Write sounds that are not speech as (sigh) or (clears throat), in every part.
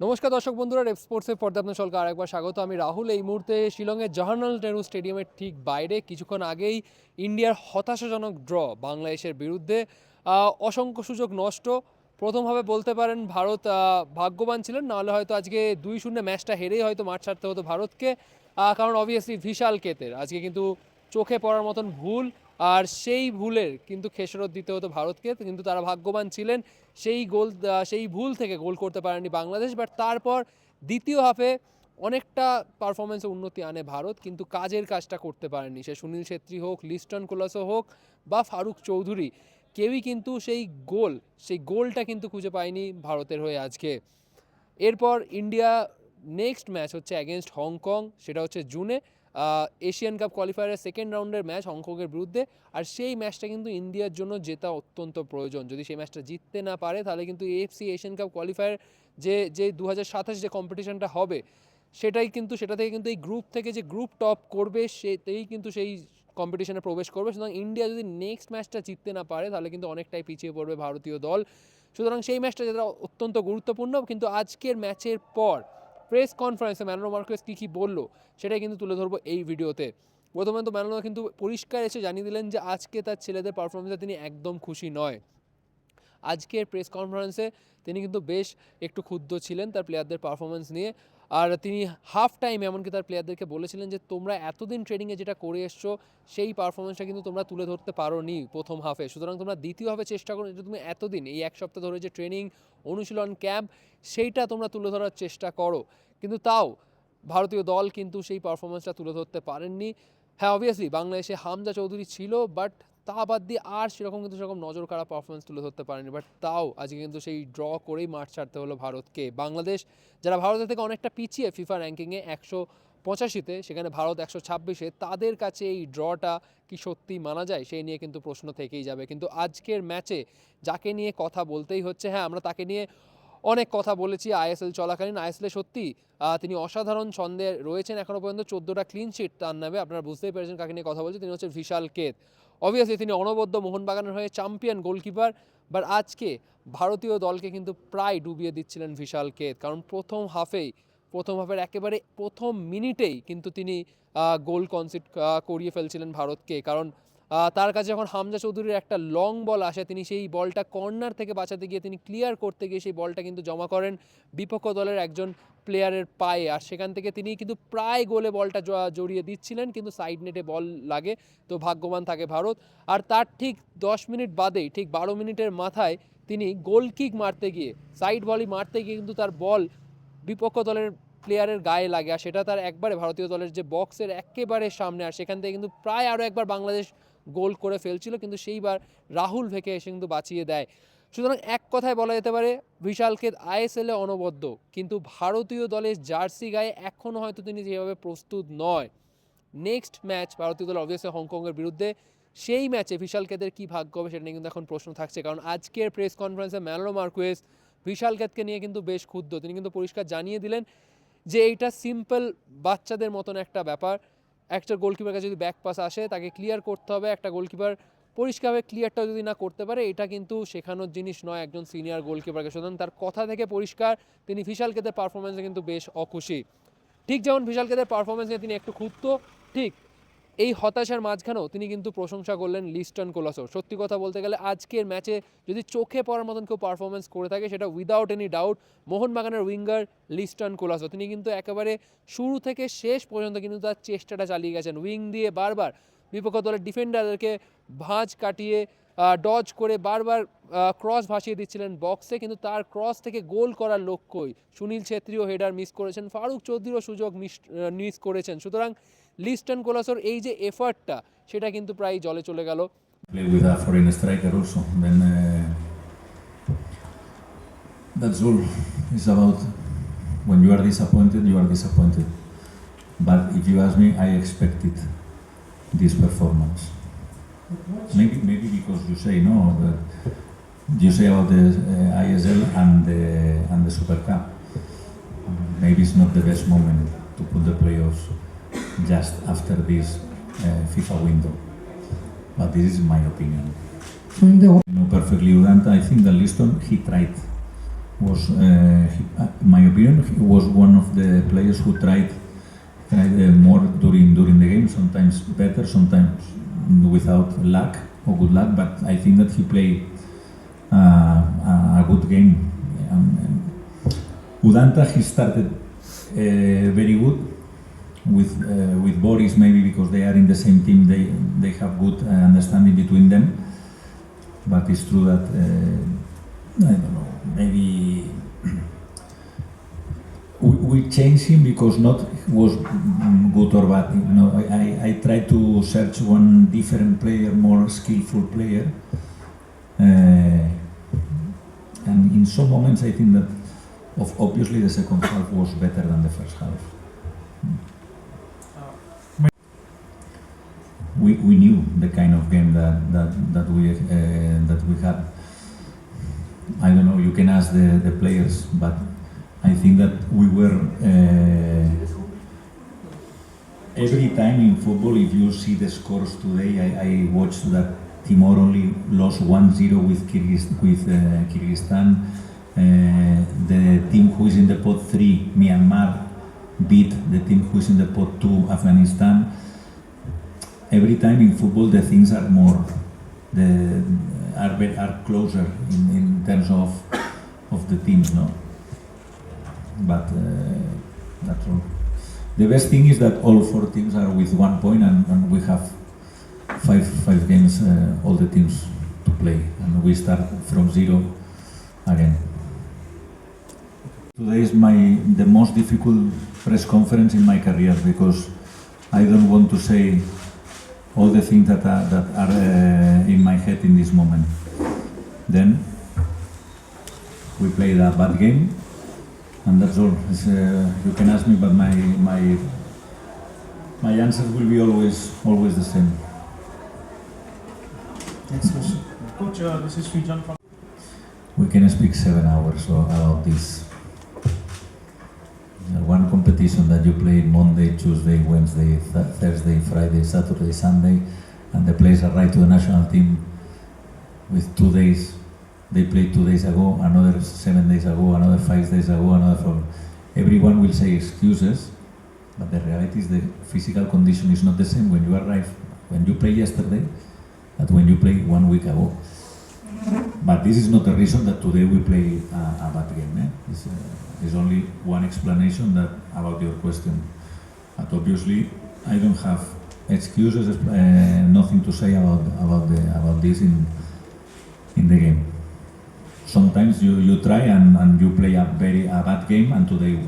নমস্কার দর্শক বন্ধুরা রেপ স্পোর্টসের পর্দা আপনার সকলকে আরেকবার স্বাগত। আমি রাহুল। এই মুহূর্তে শিলংয়ের জাহানাল নেহরু স্টেডিয়ামের ঠিক বাইরে, কিছুক্ষণ আগেই ইন্ডিয়ার হতাশাজনক ড্র বাংলাদেশের বিরুদ্ধে। অসংখ্য সুযোগ নষ্ট। প্রথমভাবে বলতে পারেন, ভারত ভাগ্যবান ছিলেন। নাহলে হয়তো আজকে দুই শূন্য ম্যাচটা হেরেই হয়তো মাঠ ছাড়তে হতো ভারতকে। কারণ অবভিয়াসলি ভিশাল কেতের। আজকে কিন্তু চোখে পড়ার মতন ভুল। আর সেই ভুলের কিন্তু খেসরত দিতে হতো ভারতকে, কিন্তু তারা ভাগ্যবান ছিলেন। সেই গোল সেই ভুল থেকে গোল করতে পারেনি বাংলাদেশ বাট তারপর দ্বিতীয় হাফে অনেকটা পারফরমেন্সে উন্নতি আনে ভারত, কিন্তু কাজের কাজটা করতে পারেনি সে সুনীল ছেত্রী হোক, লিস্টন কোলাসো হোক বা ফারুক চৌধুরী, কেউই কিন্তু সেই গোল, সেই গোলটা কিন্তু খুঁজে পায়নি ভারতের হয়ে আজকে। এরপর ইন্ডিয়া নেক্সট ম্যাচ হচ্ছে অ্যাগেনস্ট হংকং সেটা হচ্ছে জুনে এশিয়ান কাপ কোয়ালিফায়ারের সেকেন্ড রাউন্ডের ম্যাচ হংকংয়ের বিরুদ্ধে। আর সেই ম্যাচটা কিন্তু ইন্ডিয়ার জন্য জেতা অত্যন্ত প্রয়োজন। যদি সেই ম্যাচটা জিততে না পারে, তাহলে কিন্তু এএফসি এশিয়ান কাপ কোয়ালিফায়ার যে যে দু হাজার সাতাশ যে কম্পিটিশনটা হবে, সেটাই কিন্তু, সেটা থেকে কিন্তু এই গ্রুপ থেকে যে গ্রুপ টপ করবে সেটাই কিন্তু সেই কম্পিটিশনে প্রবেশ করবে। সুতরাং ইন্ডিয়া যদি নেক্সট ম্যাচটা জিততে না পারে, তাহলে কিন্তু অনেকটাই পিছিয়ে পড়বে ভারতীয় দল। সুতরাং সেই ম্যাচটা যেটা অত্যন্ত গুরুত্বপূর্ণ। কিন্তু আজকের ম্যাচের পর প্রেস কনফারেন্সে ম্যানোলো মার্কেস কী কী বলল, সেটাই কিন্তু তুলে ধরবো এই ভিডিওতে। প্রথমে তো ম্যানোলো কিন্তু পরিষ্কার এসে জানিয়ে দিলেন যে, আজকে তার ছেলেদের পারফরমেন্সে তিনি একদম খুশি নয়। আজকের প্রেস কনফারেন্সে তিনি কিন্তু বেশ একটু ক্ষুব্ধ ছিলেন তার প্লেয়ারদের পারফরমেন্স নিয়ে। আর তিনি হাফ টাইম এমনকি তার প্লেয়ারদেরকে বলেছিলেন যে, তোমরা এতদিন ট্রেনিংয়ে যেটা করে এসছো, সেই পারফরমেন্সটা কিন্তু তোমরা তুলে ধরতে পারো নি প্রথম হাফে সুতরাং তোমরা দ্বিতীয় হাফে চেষ্টা করো যে তুমি এতদিন, এই এক সপ্তাহ ধরে যে ট্রেনিং অনুশীলন ক্যাম্প সেইটা তোমরা তুলে ধরার চেষ্টা করো। কিন্তু তাও ভারতীয় দল কিন্তু সেই পারফরমেন্সটা তুলে ধরতে পারেননি। হ্যাঁ অবভিয়াসলি বাংলাদেশে হামজা চৌধুরী ছিল বাট তা বাদ দিয়ে আর সেরকম কিন্তু সেরকম নজর কাড়া পারফরমেন্স তুলে ধরতে পারেনি। বাট তাও আজকে কিন্তু সেই ড্র করেই মাঠ ছাড়তে হলো ভারতকে। বাংলাদেশ, যারা ভারতের থেকে অনেকটা পিছিয়ে ফিফা র্যাঙ্কিংয়ে একশো পঁচাশিতে, সেখানে ভারত একশো ছাব্বিশে, তাদের কাছে এই ড্রটা কি সত্যি মানা যায়? সেই নিয়ে কিন্তু প্রশ্ন থেকেই যাবে। কিন্তু আজকের ম্যাচে যাকে নিয়ে কথা বলতেই হচ্ছে হ্যাঁ আমরা তাকে নিয়ে অনেক কথা বলেছি আইএসএল চলাকালীন। আইএসএলে সত্যি তিনি অসাধারণ ছন্দে রয়েছেন। এখনও পর্যন্ত চোদ্দোটা ক্লিন শিট তার নামে, আপনারা বুঝতেই পেরেছেন কাকে নিয়ে কথা বলছি, তিনি হচ্ছে বিশাল কেত। অবভিয়াসলি তিনি অনবদ্য মোহনবাগানের হয়ে চ্যাম্পিয়ন গোলকিপার বাট আজকে ভারতীয় দলকে কিন্তু প্রায় ডুবিয়ে দিচ্ছিলেন বিশাল কেত। কারণ প্রথম হাফেই প্রথম হাফের একেবারে প্রথম মিনিটেই কিন্তু তিনি গোল কনসিড করিয়ে ফেলছিলেন ভারতকে। কারণ তার কাছে যখন হামজা চৌধুরীর একটা লং বল আসে, তিনি সেই বলটা কর্নার থেকে বাঁচাতে গিয়ে তিনি ক্লিয়ার করতে গিয়ে সেই বলটা কিন্তু জমা করেন বিপক্ষ দলের একজন প্লেয়ারের পায়ে। আর সেখান থেকে তিনি কিন্তু প্রায় গোলে বলটা জড়িয়ে দিচ্ছিলেন, কিন্তু সাইড নেটে বল লাগে, তো ভাগ্যবান থাকে ভারত। আর তার ঠিক দশ মিনিট বাদেই, ঠিক বারো মিনিটের মাথায় তিনি গোল কিক মারতে গিয়ে সাইড বলই মারতে গিয়ে কিন্তু তার বল বিপক্ষ দলের প্লেয়ারের গায়ে লাগে। আর সেটা তার একবারে ভারতীয় দলের যে বক্সের একেবারে সামনে, আর সেখান থেকে কিন্তু প্রায় আরও একবার বাংলাদেশ গোল করে ফেলছিল, কিন্তু সেইবার রাহুল ভেকে এসে কিন্তু বাঁচিয়ে দেয়। সুতরাং এক কথায় বলা যেতে পারে বিশালকে আইএসএলে অনবদ্য, কিন্তু ভারতীয় দলের জার্সি গায়ে এখনও হয়তো তিনি যেভাবে প্রস্তুত নয়। নেক্সট ম্যাচ ভারতীয় দল অবভিয়াসলি হংকংয়ের বিরুদ্ধে, সেই ম্যাচে বিশাল কেদের কী ভাগ্য হবে সেটা নিয়ে কিন্তু এখন প্রশ্ন থাকছে, কারণ আজকের প্রেস কনফারেন্সে ম্যানলো মার্কুয়েস বিশাল কেতকে নিয়ে কিন্তু বেশ ক্ষুব্ধ। তিনি কিন্তু পরিষ্কার জানিয়ে দিলেন যে এইটা সিম্পল বাচ্চাদের মতন একটা ব্যাপার। একটা গোলকিপার কাছে যদি ব্যাক পাস আসে, তাকে ক্লিয়ার করতে হবে। একটা গোলকিপার পরিষ্কারভাবে ক্লিয়ারটা যদি না করতে পারে, এটা কিন্তু শেখানোর জিনিস নয় একজন সিনিয়র গোলকিপারকে সুতরাং তার কথা থেকে পরিষ্কার, তিনি ভিশাল কেদের পারফরমেন্সে কিন্তু বেশ অখুশি। ঠিক যেমন ভিশাল কেদের পারফরমেন্স নিয়ে তিনি একটু ক্ষুব্ধ, ঠিক এই হতাশার মাঝখানেও তিনি কিন্তু প্রশংসা করলেন লিস্টন কোলাসোর। সত্যি কথা বলতে গেলে আজকের ম্যাচে যদি চোখে পড়ার মতন কেউ পারফরমেন্স করে থাকে, সেটা উইদাউট এনি ডাউট মোহনবাগানের উইঙ্গার লিস্টন কোলাসো। তিনি কিন্তু একেবারে শুরু থেকে শেষ পর্যন্ত কিন্তু তার চেষ্টাটা চালিয়ে গেছেন। উইং দিয়ে বারবার বিপক্ষ দলের ডিফেন্ডারদেরকে ভাঁজ কাটিয়ে ডজ করে বারবার ক্রস ভাসিয়ে দিচ্ছিলেন বক্সে কিন্তু তার ক্রস থেকে গোল করার লক্ষ্যই সুনীল ছেত্রীও হেডার মিস করেছেন। ফারুক চৌধুরীও সুযোগ মিস মিস করেছেন। সুতরাং লিস্টন কোলাসোর এই যে এফার্টটা সেটা কিন্তু প্রায় জলে চলে গেল uh, that's all. It's about when you are disappointed, you are disappointed. But if you ask me, I expected this performance. Maybe, maybe because you say no, that you say about the uh, ISL and the and the Super Cup. Maybe it's not the best moment to put the playoffs just after this uh, FIFA window. But this is my opinion. I know perfectly Uranta. I think that Liston he tried was, uh, he, uh, in my opinion, he was one of the players who tried, tried uh, more during during the game. Sometimes better, sometimes without luck or good luck. But I think that he played uh, a, a good game. Um, Udanta, he started uh, very good with uh, with Boris maybe because they are in the same team. They they have good uh, understanding between them. But it's true that uh, I don't know. Maybe (clears throat) we, we changed him because not was good or bad. You know, I, I, tried to search one different player, more skillful player. Uh, and in some moments, I think that of obviously the second half was better than the first half. We, knew the kind of game that, that, that we uh, that we had. I don't know. You can ask the, the players, but I think that we were uh, every time in football. If you see the scores today, I, I watched that Timor only lost 1-0 with with uh, Kyrgyzstan. Uh, the team who is in the pot three, Myanmar, beat the team who is in the pot two, Afghanistan. Every time in football, the things are more, the are, are closer in, in terms of of the teams, no. But uh, that's all. The best thing is that all four teams are with one point, and, and we have five five games, uh, all the teams to play, and we start from zero again. Today is my the most difficult press conference in my career because I don't want to say all the things that are, that are uh, in my head in this moment. Then we played a bad game, and that's all. Uh, you can ask me, but my my my answers will be always always the same. Next question. Coach, uh, this is Srijan from. We can speak seven hours about this. Uh, One competition that you play Monday, Tuesday, Wednesday, th- Thursday, Friday, Saturday, Sunday, and the players arrive to the national team with two days. They played two days ago, another seven days ago, another five days ago, another four. Everyone will say excuses, but the reality is the physical condition is not the same when you arrive, when you play yesterday, that when you play one week ago. But this is not the reason that today we play a, a bad game. Eh? Uh, only one explanation that about your question. But obviously, I don't have excuses, uh, nothing to say about about the about this in in the game. Sometimes you, you try and, and you play a very a bad game, and today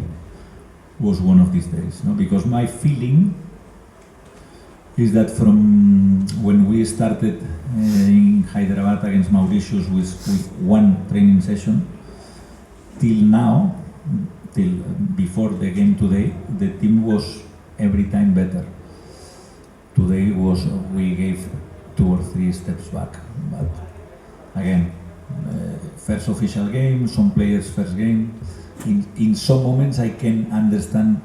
was one of these days. No? Because my feeling is that from when we started uh, in Hyderabad against Mauritius with, with one training session till now, till before the game today, the team was every time better. Today was we gave two or three steps back, but again, uh, first official game, some players first game. In, in some moments, I can understand.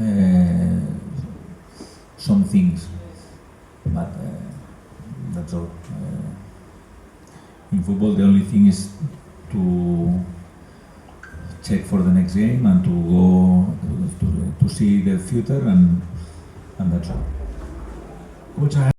Uh, some things, but uh, that's all. Uh, in football, the only thing is to check for the next game and to go to, to, see the future, and and that's all. Coach,